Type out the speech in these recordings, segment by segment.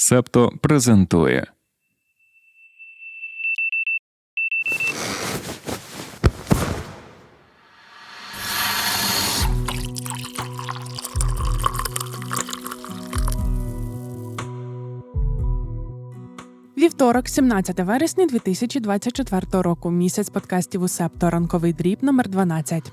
Септо презентує Вівторок, 17 вересня 2024 року. Місяць подкастів у Септо. Ранковий дріб номер 12.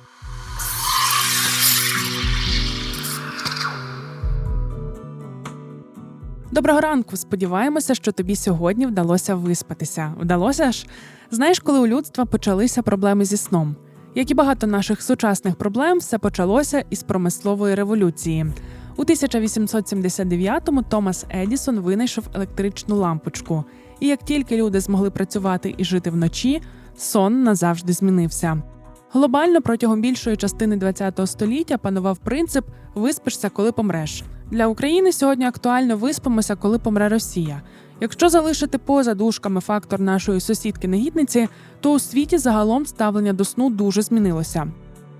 Доброго ранку. Сподіваємося, що тобі сьогодні вдалося виспатися. Вдалося ж? Знаєш, коли у людства почалися проблеми зі сном? Як і багато наших сучасних проблем, все почалося із промислової революції. У 1879-му Томас Едісон винайшов електричну лампочку. І як тільки люди змогли працювати і жити вночі, сон назавжди змінився. Глобально протягом більшої частини ХХ століття панував принцип виспишся, коли помреш. Для України сьогодні актуально виспимося, коли помре Росія. Якщо залишити поза дужками фактор нашої сусідки негідниці, то у світі загалом ставлення до сну дуже змінилося.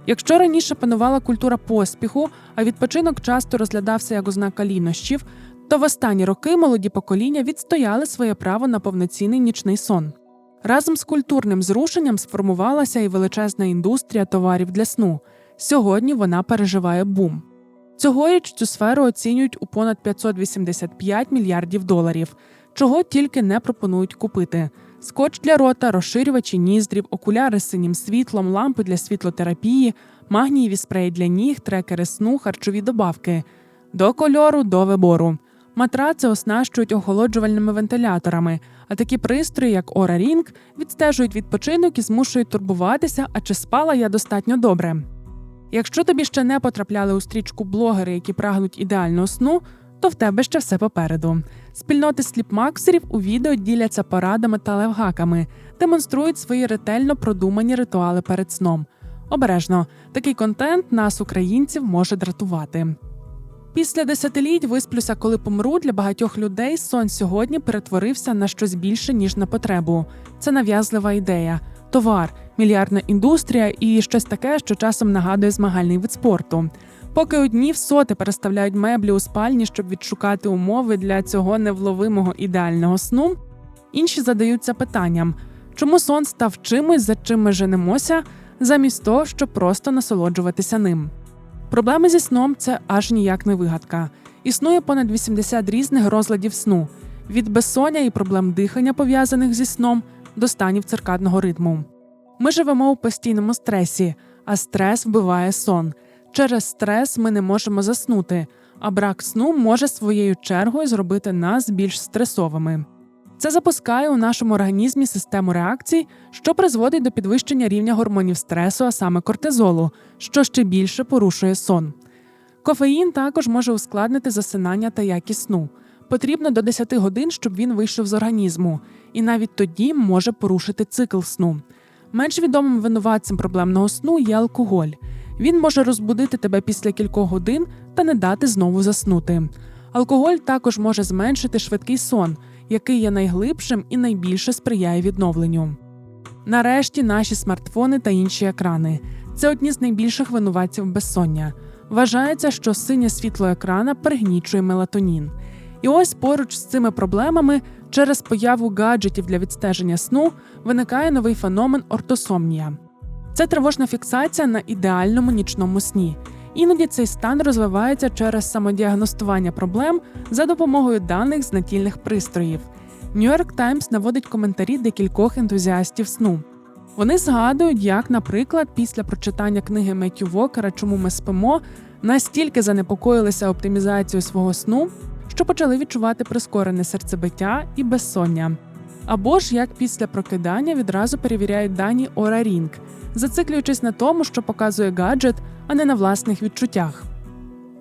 Якщо раніше панувала культура поспіху, а відпочинок часто розглядався як ознака лінощів, то в останні роки молоді покоління відстояли своє право на повноцінний нічний сон. Разом з культурним зрушенням сформувалася і величезна індустрія товарів для сну. Сьогодні вона переживає бум. Цьогоріч цю сферу оцінюють у понад 585 мільярдів доларів, чого тільки не пропонують купити: скотч для рота, розширювачі ніздрів, окуляри з синім світлом, лампи для світлотерапії, магнієві спреї для ніг, трекери сну, харчові добавки до кольору до вибору. Матраци оснащують охолоджувальними вентиляторами, а такі пристрої, як Aura Ring, відстежують відпочинок і змушують турбуватися, а чи спала я достатньо добре. Якщо тобі ще не потрапляли у стрічку блогери, які прагнуть ідеального сну, то в тебе ще все попереду. Спільноти сліпмаксерів у відео діляться порадами та левгаками, демонструють свої ретельно продумані ритуали перед сном. Обережно, такий контент нас, українців, може дратувати. Після десятиліть висплюся, коли помру для багатьох людей сон сьогодні перетворився на щось більше ніж на потребу. Це нав'язлива ідея, товар, мільярдна індустрія і щось таке, що часом нагадує змагальний вид спорту. Поки одні в соти переставляють меблі у спальні, щоб відшукати умови для цього невловимого ідеального сну, інші задаються питанням, чому сон став чимось, за чим ми женемося, замість того, щоб просто насолоджуватися ним. Проблеми зі сном це аж ніяк не вигадка. Існує понад 80 різних розладів сну від безсоння і проблем дихання, пов'язаних зі сном, до станів циркадного ритму. Ми живемо у постійному стресі, а стрес вбиває сон. Через стрес ми не можемо заснути, а брак сну може своєю чергою зробити нас більш стресовими. Це запускає у нашому організмі систему реакцій, що призводить до підвищення рівня гормонів стресу, а саме кортизолу, що ще більше порушує сон. Кофеїн також може ускладнити засинання та якість сну. Потрібно до 10 годин, щоб він вийшов з організму, і навіть тоді може порушити цикл сну. Менш відомим винуватцем проблемного сну є алкоголь. Він може розбудити тебе після кількох годин та не дати знову заснути. Алкоголь також може зменшити швидкий сон, який є найглибшим і найбільше сприяє відновленню. Нарешті наші смартфони та інші екрани це одні з найбільших винуватців безсоння. Вважається, що синє світло екрана пригнічує мелатонін. І ось поруч з цими проблемами через появу гаджетів для відстеження сну виникає новий феномен ортосомнія. Це тривожна фіксація на ідеальному нічному сні. Іноді цей стан розвивається через самодіагностування проблем за допомогою даних з натільних пристроїв. York Times наводить коментарі декількох ентузіастів сну. Вони згадують, як, наприклад, після прочитання книги Меттю Вокера Чому ми спимо настільки занепокоїлися оптимізацією свого сну, що почали відчувати прискорене серцебиття і безсоння. Або ж як після прокидання відразу перевіряють дані Aura Ring, зациклюючись на тому, що показує гаджет, а не на власних відчуттях.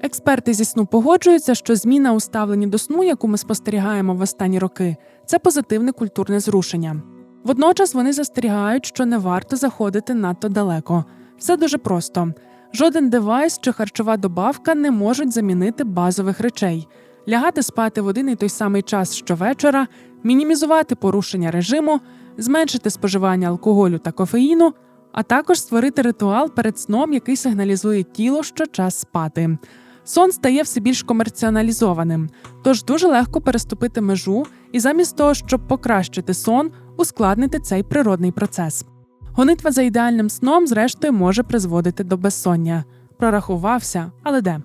Експерти зі сну погоджуються, що зміна у ставленні до сну, яку ми спостерігаємо в останні роки, це позитивне культурне зрушення. Водночас вони застерігають, що не варто заходити надто далеко. Все дуже просто. Жоден девайс чи харчова добавка не можуть замінити базових речей, лягати спати в один і той самий час щовечора, мінімізувати порушення режиму, зменшити споживання алкоголю та кофеїну, а також створити ритуал перед сном, який сигналізує тіло, що час спати. Сон стає все більш комерціоналізованим, тож дуже легко переступити межу і замість того, щоб покращити сон, ускладнити цей природний процес. Гонитва за ідеальним сном, зрештою, може призводити до безсоння. Прорахувався, але де?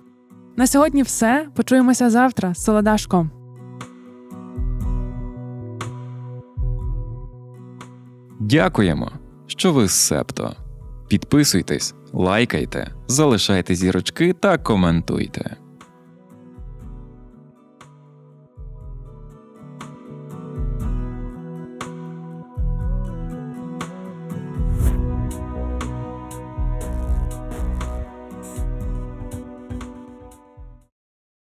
На сьогодні все. Почуємося завтра. Солодашко. Дякуємо, що ви з Септо. Підписуйтесь, лайкайте, залишайте зірочки та коментуйте.